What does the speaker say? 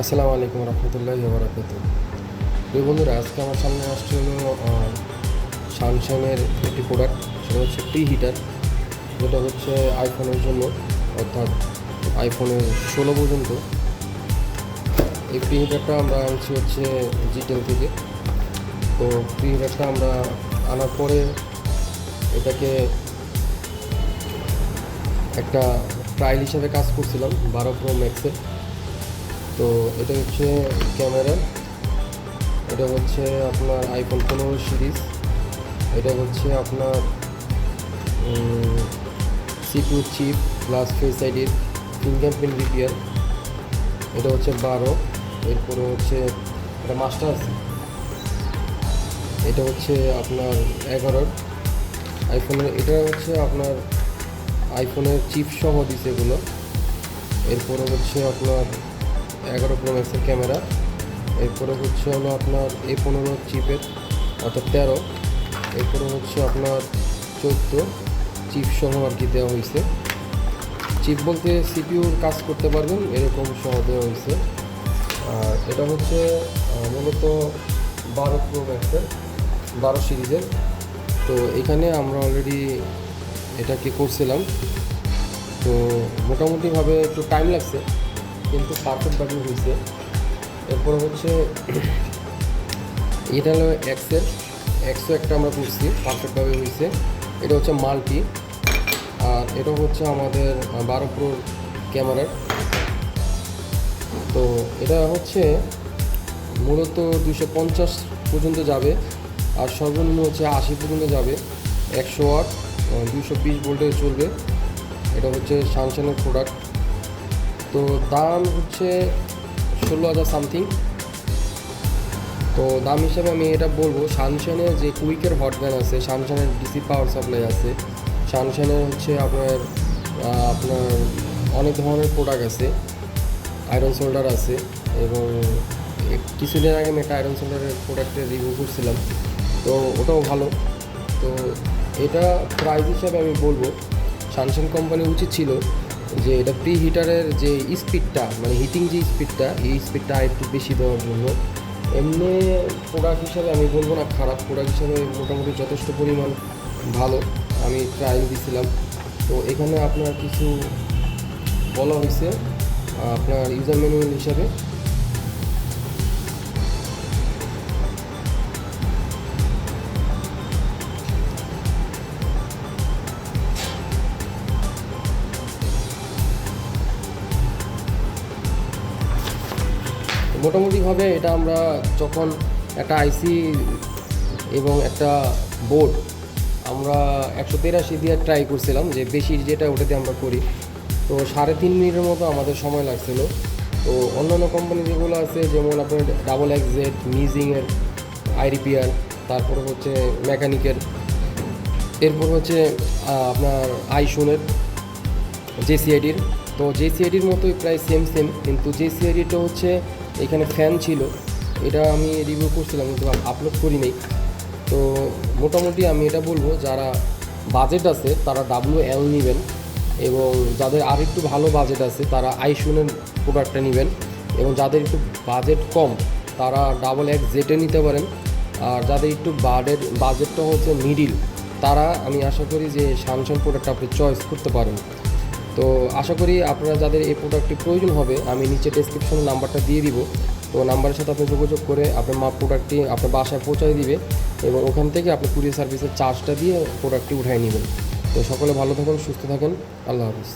আসসালামু আলাইকুম রহমতুল্লাহ বরাকাত বন্ধুরা, আজকে আমার সামনে আসছে হলো স্যামসাংয়ের একটি প্রোডাক্ট সেটা হচ্ছে প্রি হিটার যেটা হচ্ছে আইফোনের জন্য, অর্থাৎ আইফোনের ষোলো পর্যন্ত। এই প্রি হিটারটা আমরা আনছি হচ্ছে জিটেল থেকে। তো প্রি হিটারটা আমরা আনার পরে এটাকে একটা ট্রায়াল হিসাবে কাজ করছিলাম, বারো প্রো ম্যাক্সের তো এটা হচ্ছে ক্যামেরা। এটা হচ্ছে আপনার আইফোন পনেরো সিরিজ এটা হচ্ছে আপনার সিপিউ চিপ প্লাস ফেস আইডির ফিঙ্গারপ্রিন্ট রিপিয়ার এটা হচ্ছে বারো। এরপরে হচ্ছে এটা মাস্টার এটা হচ্ছে আপনার এগারোর আইফোনের এটা হচ্ছে আপনার আইফোনের চিপ সহ দিছে এগুলো। এরপরে হচ্ছে আপনার এগারো প্রো ম্যাক্সের ক্যামেরা। এরপরে হচ্ছে হলো আপনার এ পনেরো চিপের অর্থাৎ তেরো। এরপরে হচ্ছে আপনার চোদ্দ চিপ সহ আর কি দেওয়া হয়েছে। চিপ বলতে সিপিউর কাজ করতে পারবেন, এরকম সহ দেওয়া হয়েছে। আর এটা হচ্ছে মূলত বারো প্রো ম্যাক্সের বারো সিরিজের। তো এখানে আমরা অলরেডি এটাকে করছিলাম। তো মোটামুটিভাবে একটু টাইম লাগছে। কিন্তু পারফেক্টভাবে হয়েছে এরপরে হচ্ছে এটা হলো এক্সের একশো একটা আমরা করছি, পারফেক্টভাবে হয়েছে এটা হচ্ছে মাল্টি। আর এটা হচ্ছে আমাদের বারো প্রোর ক্যামেরার তো এটা হচ্ছে মূলত দুশো পঞ্চাশ পর্যন্ত যাবে, আর সর্বনিম্ন হচ্ছে আশি পর্যন্ত যাবে। একশো আট দুশো বিশ ভোল্টে চলবে। এটা হচ্ছে সানশানের প্রোডাক্ট তো দাম হচ্ছে ষোলো হাজার সামথিং তো দাম হিসাবে আমি এটা বলব সানশানের যে কুইকের হটগান আছে সানশানের ডিসি পাওয়ার সাপ্লাই আছে সানশানের হচ্ছে আপনার আপনার অনেক ধরনের প্রোডাক্ট আছে আয়রন সোল্ডার আছে এবং কিছুদিন আগে আমি একটা আয়রন সোল্ডারের প্রোডাক্টের রিভিউ করছিলাম, তো ওটাও ভালো। তো এটা প্রাইস হিসাবে আমি বলব সানশান কোম্পানি উচিত ছিল যে এটা প্রি হিটারের যে স্পিডটা মানে হিটিং যে স্পিডটা এই স্পিডটা আর একটু বেশি দেওয়ার জন্য। এমনি প্রোডাক্ট হিসাবে আমি বলব না খারাপ প্রোডাক্ট হিসাবে মোটামুটি যথেষ্ট পরিমাণ ভালো। আমি ট্রায়াল দিছিলাম। তো এখানে আপনার কিছু বলা হয়েছে, আপনার ইউজার ম্যানুয়াল হিসাবে। মোটামুটিভাবে এটা আমরা যখন একটা আইসি এবং একটা বোর্ড আমরা একশো তেরাশি দিয়ে ট্রাই করছিলাম যে বেশি যেটা ওটাতে আমরা করি। তো সাড়ে তিন মিনিটের মতো আমাদের সময় লাগছিল। তো অন্যান্য কোম্পানি যেগুলো আছে, যেমন আপনার ডাবল এক্স জেড মিজিংয়ের আইরিপিআর তারপরে হচ্ছে মেকানিকের এরপর হচ্ছে আপনার আইসুনের জেসিআইডির তো জেসিআইডির মতোই প্রায় সেম সেম কিন্তু জেসিআইডিটা হচ্ছে এখানে ফ্যান ছিল, এটা আমি রিভিউ করছিলাম, কিন্তু আপলোড করি নাই। তো মোটামুটি আমি এটা বলব, যারা বাজেট আছে, তারা ডাব্লু এল নেবেন এবং যাদের আর একটু ভালো বাজেট আছে, তারা আইসুনের প্রোডাক্টটা নেবেন এবং যাদের একটু বাজেট কম, তারা ডাবল এক্স জেটে নিতে পারেন। আর যাদের একটু বাডের বাজেটটা হচ্ছে মিডিল তারা আমি আশা করি যে স্যামসাং প্রোডাক্ট আপনি চয়েস করতে পারেন। তো আশা করি আপনারা যাদের এই প্রোডাক্টটি প্রয়োজন হবে, আমি নিচে ডেসক্রিপশনে নাম্বারটা দিয়ে দিব। তো নাম্বারের সাথে আপনি যোগাযোগ করে আপনার মা প্রোডাক্টটি আপনার বাসায় পৌঁছায় দিবে এবং ওখান থেকে আপনি কুরিয়ার সার্ভিসের চার্জটা দিয়ে প্রোডাক্টটি উঠাই নেবেন। তো সকলে ভালো থাকুন, সুস্থ থাকেন। আল্লাহ হাফিজ।